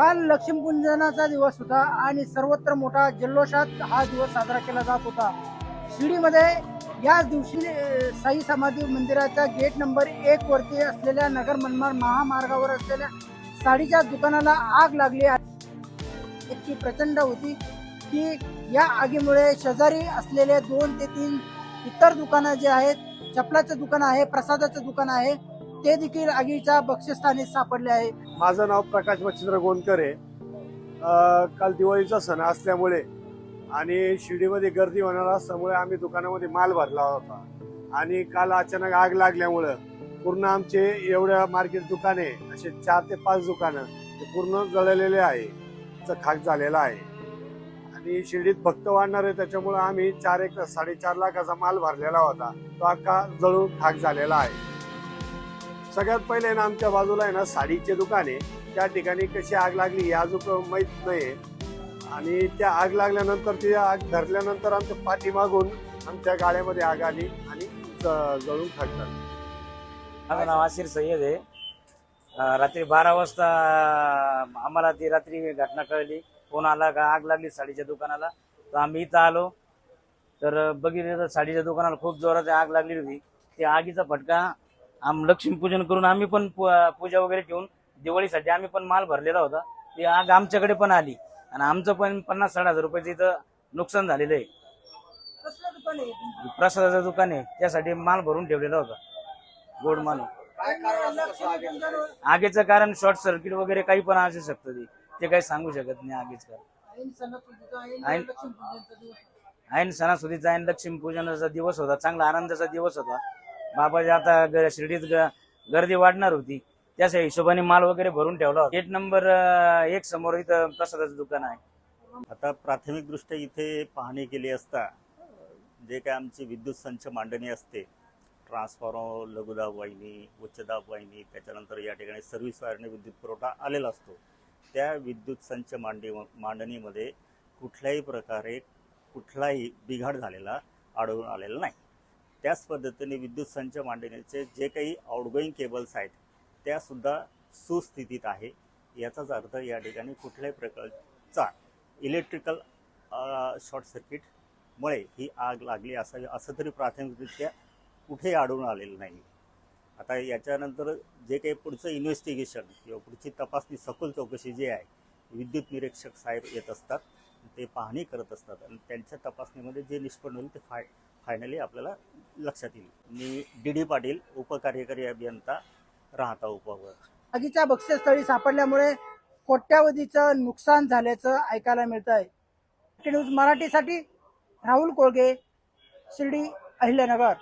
काल लक्ष्मीपूजनाचा दिवस होता आणि सर्वत्र मोठा जल्लोषात हा दिवस साजरा केला जात होता. शिर्डीमध्ये याच दिवशी साई समाधी मंदिराच्या गेट नंबर एक वरती असलेल्या नगर मनमाड महामार्गावर असलेल्या साडीच्या दुकानाला आग लागली इतकी प्रचंड होती की या आगीमुळे शेजारी असलेले दोन ते तीन इतर दुकानं जे आहेत चपलाचं दुकान आहे प्रसादाचं दुकान आहे ते देखील आगीच्या बक्षस्थानी सापडले आहे. माझं नाव प्रकाश मच्छिंद्र गोंदकर आहे. काल दिवाळीचा सण असल्यामुळे आणि शिर्डीमध्ये गर्दी होणार असल्यामुळे आम्ही दुकानामध्ये माल भरला होता. आणि काल अचानक आग लागल्यामुळं पूर्ण आमचे एवढ्या मार्केट दुकाने असे चार ते पाच दुकानं ते पूर्ण जळलेले आहे. खाक झालेला आहे. आणि शिर्डीत भक्त वाढणार आहे त्याच्यामुळं आम्ही चार एक साडेचार लाखाचा माल भरलेला होता. तो अख्खा जळून खाक झालेला आहे. सगळ्यात पहिले ना आमच्या बाजूला आहे ना साडीचे दुकान आहे. त्या ठिकाणी कशी आग लागली हे अजून माहीत नाही आणि त्या आग लागल्यानंतर ती आग धरल्यानंतर आमच्या पाठीमागून आमच्या गाड्यामध्ये आग आली आणि जळून खाकतात माझं नाव आसिर सय्यद आहे. रात्री बारा वाजता आम्हाला ती रात्री घटना कळली. फोन आला का आग लागली साडीच्या दुकानाला. तर आम्ही इथं आलो. तर बघितलं तर साडीच्या दुकानाला खूप जोरात आग लागली होती. त्या आगीचा फटका आम लक्ष्मीपूजन करून आम्ही पण पूजा वगैरे ठेवून दिवाळीसाठी आम्ही पण माल भरलेला होता. ती आग आमच्याकडे पण आली. आणि आमचं पण पन्नास साठ हजार रुपयाचं इथं नुकसान झालेलं आहे. प्रसादाचं दुकान आहे. त्यासाठी माल भरून ठेवलेला होता. गोड माल. आगीचं कारण शॉर्ट सर्किट वगैरे काही पण असू शकतं ते. ते काही सांगू शकत नाही आगीच कारण. ऐन सणासुदीचा ऐन लक्ष्मीपूजनाचा दिवस होता. चांगला आनंदाचा दिवस होता. बाबाजी आता ग- शिर्डीत ग- गर्दी वाढणार होती. त्याच हिशोबाने माल वगैरे भरून ठेवला होता. गेट नंबर अं, एक समोर इथं प्रसादाचं दुकान आहे. आता प्राथमिक दृष्ट्या इथे पाहणी केली असता जे काय आमची विद्युत संच मांडणी असते ट्रान्सफॉर्मर लघुदाब वाहिनी उच्चदाब वाहिनी त्याच्यानंतर या ठिकाणी सर्व्हिस वायरने विद्युत पुरवठा आलेला असतो. त्या विद्युत संच मांडी मांडणीमध्ये कुठल्याही प्रकारे कुठलाही बिघाड झालेला आढळून आलेला नाही. त्याच पद्धतीने विद्युत संच मांडणीचे जे काही आउटगोईंग केबल्स आहेत त्यासुद्धा सुस्थितीत आहे. याचाच अर्थ या ठिकाणी कुठल्याही प्रकारचा इलेक्ट्रिकल शॉर्ट सर्किटमुळे ही आग लागली असावी असं तरी प्राथमिकरित्या कुठेही आढळून आलेलं नाही. आता याच्यानंतर जे काही पुढचं इन्व्हेस्टिगेशन किंवा पुढची तपासणी सखोल चौकशी जी आहे विद्युत निरीक्षक साहेब येत असतात ते पाहणी करत असतात आणि त्यांच्या तपासणीमध्ये जे निष्पन्न होईल ते फाय फायनली आपल्याला लक्षात येईल. मी डी डी पाटील उपकार्यकारी अभियंता राहता उपावर आगीच्या बक्षस्थळी सापडल्यामुळे कोट्यावधीचं नुकसान झाल्याचं ऐकायला मिळत आहे न्यूज मराठीसाठी राहुल कोळगे शिर्डी अहिल्यानगर.